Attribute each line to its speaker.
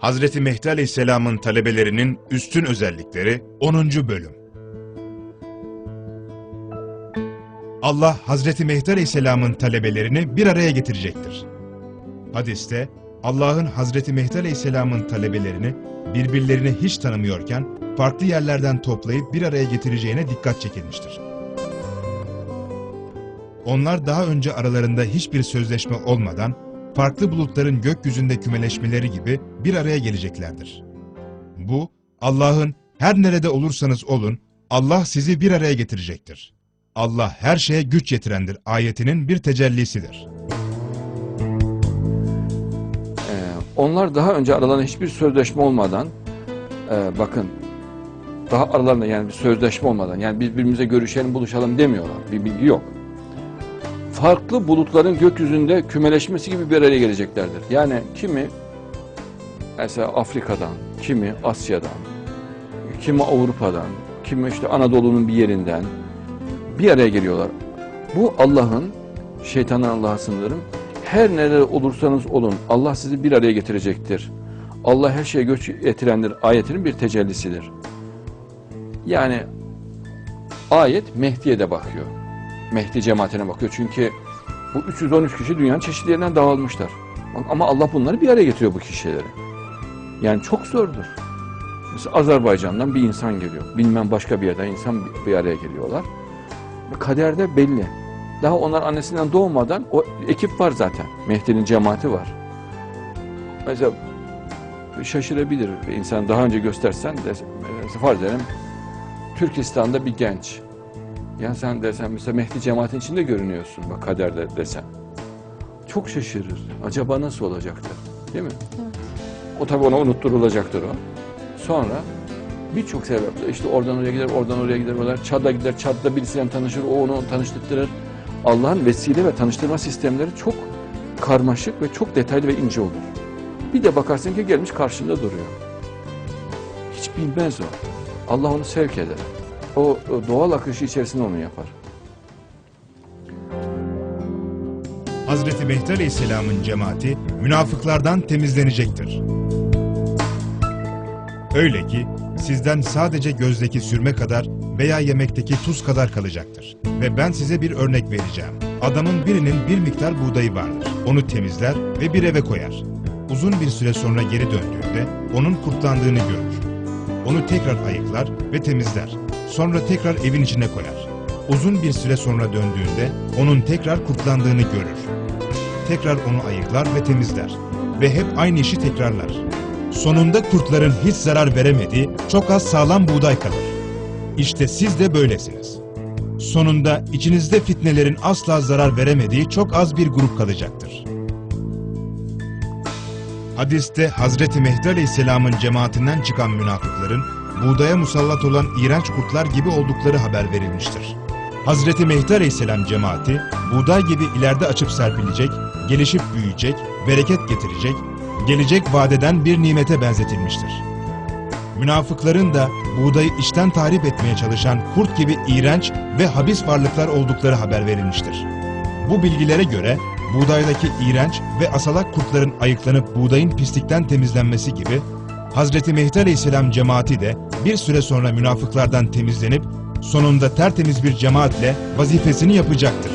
Speaker 1: Hazreti Mehdi Aleyhisselam'ın talebelerinin üstün özellikleri 10. bölüm. Allah Hazreti Mehdi Aleyhisselam'ın talebelerini bir araya getirecektir. Hadiste Allah'ın Hazreti Mehdi Aleyhisselam'ın talebelerini birbirlerini hiç tanımıyorken farklı yerlerden toplayıp bir araya getireceğine dikkat çekilmiştir. Onlar daha önce aralarında hiçbir sözleşme olmadan farklı bulutların gökyüzünde kümeleşmeleri gibi bir araya geleceklerdir. Bu, Allah'ın her nerede olursanız olun, Allah sizi bir araya getirecektir. Allah her şeye güç yetirendir ayetinin bir tecellisidir.
Speaker 2: Ee, onlar daha önce aralarında hiçbir sözleşme olmadan e, bakın daha aralarında yani bir sözleşme olmadan yani biz birbirimize görüşelim buluşalım demiyorlar. Bir bilgi yok. Farklı bulutların gökyüzünde kümeleşmesi gibi bir araya geleceklerdir. Yani kimi mesela Afrika'dan, kimi Asya'dan, kimi Avrupa'dan, kimi işte Anadolu'nun bir yerinden bir araya geliyorlar. Bu Allah'ın, şeytandan Allah'a sınırım, her nerede olursanız olun Allah sizi bir araya getirecektir. Allah her şeye göç getirendir ayetinin bir tecellisidir. Yani ayet Mehdi'ye de bakıyor. Mehdi cemaatine bakıyor. Çünkü bu 313 kişi dünyanın çeşitli yerinden dağılmışlar. Ama Allah bunları bir araya getiriyor bu kişileri. Yani çok zordur. Mesela Azerbaycan'dan bir insan geliyor. Bilmem başka bir yerden insan bir- araya geliyorlar. Kaderde belli. Daha onlar annesinden doğmadan o ekip var zaten. Mehdi'nin cemaati var. Mesela şaşırabilir insan daha önce göstersen de farz edelim Türkistan'da bir genç. Ya sen desen mesela Mehdi cemaatin içinde görünüyorsun bak kaderde desen. Çok şaşırır. Acaba nasıl olacaktır? Değil mi? O tabii ona unutturulacaktır o. Sonra birçok sebeple işte oradan oraya gider, oradan oraya gider, oradan Çad'a gider, Çad'da birisiyle tanışır, o onu tanıştırır. Allah'ın vesile ve tanıştırma sistemleri çok karmaşık ve çok detaylı ve ince olur. Bir de bakarsın ki gelmiş karşında duruyor. Hiç bilmez o. Allah onu sevk eder. O, o doğal akışı içerisinde onu yapar.
Speaker 1: Hazreti Mehdi Aleyhisselam'ın cemaati münafıklardan temizlenecektir. Öyle ki sizden sadece gözdeki sürme kadar veya yemekteki tuz kadar kalacaktır. Ve ben size bir örnek vereceğim. Adamın birinin bir miktar buğdayı vardır. Onu temizler ve bir eve koyar. Uzun bir süre sonra geri döndüğünde onun kurtlandığını görür. Onu tekrar ayıklar ve temizler. Sonra tekrar evin içine koyar. Uzun bir süre sonra döndüğünde onun tekrar kurtlandığını görür. Tekrar onu ayıklar ve temizler. Ve hep aynı işi tekrarlar. Sonunda kurtların hiç zarar veremediği çok az sağlam buğday kalır. İşte siz de böylesiniz. Sonunda içinizde fitnelerin asla zarar veremediği çok az bir grup kalacaktır. Hadiste Hazreti Mehdi Aleyhisselam'ın cemaatinden çıkan münafıkların buğdaya musallat olan iğrenç kurtlar gibi oldukları haber verilmiştir. Hazreti Mehdi Aleyhisselam cemaati buğday gibi ileride açıp serpilecek, gelişip büyüyecek, bereket getirecek, gelecek vadeden bir nimete benzetilmiştir. Münafıkların da buğdayı içten tahrip etmeye çalışan kurt gibi iğrenç ve habis varlıklar oldukları haber verilmiştir. Bu bilgilere göre buğdaydaki iğrenç ve asalak kurtların ayıklanıp buğdayın pislikten temizlenmesi gibi Hazreti Mehdi Aleyhisselam cemaati de bir süre sonra münafıklardan temizlenip sonunda tertemiz bir cemaatle vazifesini yapacaktır.